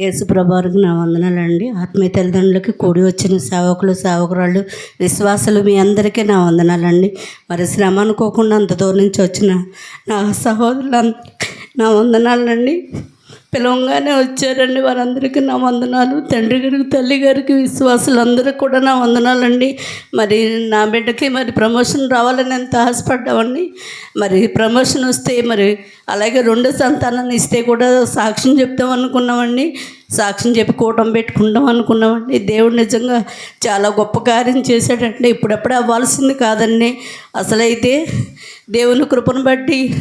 యేసుప్రభారికి నా వందనాలండి. ఆత్మీయ తల్లిదండ్రులకి కూడి వచ్చిన సేవకులు సేవకురాళ్ళు విశ్వాసులు మీ అందరికీ నా వందనాలండి. మరి శ్రమ అనుకోకుండా అంత దూరం నుంచి వచ్చిన నా సహోదరులందరికీ నా వందనాలండి. పిలవంగానే వచ్చారండి. వారందరికీ నా వందనాలు. తండ్రి గారికి తల్లి గారికి విశ్వాసులందరికీ కూడా నా వందనాలండి. మరి నా బిడ్డకి మరి ప్రమోషన్ రావాలని ఎంత ఆశపడ్డామండి. మరి ప్రమోషన్ వస్తే మరి అలాగే రెండు సంతానాన్ని ఇస్తే కూడా సాక్ష్యం చెప్తాం అనుకున్నామండి. సాక్ష్యం చెప్పి కూటం పెట్టుకుందాం అనుకున్నామండి. దేవుడు నిజంగా చాలా గొప్ప కార్యం చేశాడండి. ఇప్పుడప్పుడే అవ్వాల్సింది కాదండి. అసలైతే దేవుని కృపను బట్టి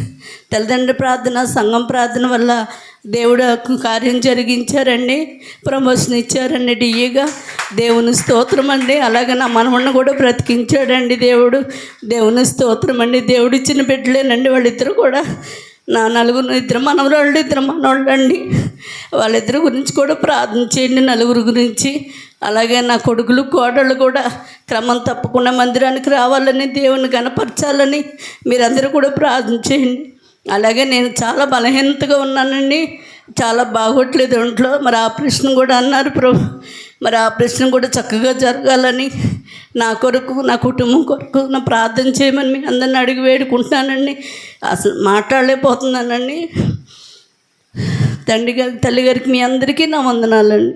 తల్లిదండ్రుల ప్రార్థన సంఘం ప్రార్థన వల్ల దేవుడు కార్యం జరిగించారండి. ప్రమోషన్ ఇచ్చారండి డిఏగా దేవుని స్తోత్రం అండి. అలాగే నా మనవన్న కూడా బ్రతికించాడండి దేవుడు. దేవుని స్తోత్రం అండి. దేవుడు ఇచ్చిన బిడ్డలేనండి వాళ్ళిద్దరు కూడా. నా నలుగురు ఇద్దరు మనవరాళ్ళు ఇద్దరు మనవాళ్ళు అండి వాళ్ళిద్దరి గురించి కూడా ప్రార్థన చేయండి నలుగురు గురించి. అలాగే నా కొడుకులు కోడళ్ళు కూడా క్రమం తప్పకుండా మందిరానికి రావాలని దేవుని కనపరచాలని మీరందరూ కూడా ప్రార్థన చేయండి. అలాగే నేను చాలా బలహీనతగా ఉన్నానండి. చాలా బాగోట్లేదు ఒంట్లో మరి ఆపరేషన్ కూడా అన్నారు ప్రభు. మరి ఆపరేషన్ కూడా చక్కగా జరగాలని నా కొరకు నా కుటుంబం కొరకు నా ప్రార్థన చేయమని మీ అందరిని అడిగి వేడుకుంటున్నానండి. అసలు మాట్లాడలేకపోతున్నానండి. తండ్రి గారి తల్లి గారికి మీ అందరికీ నా వందనాలండి.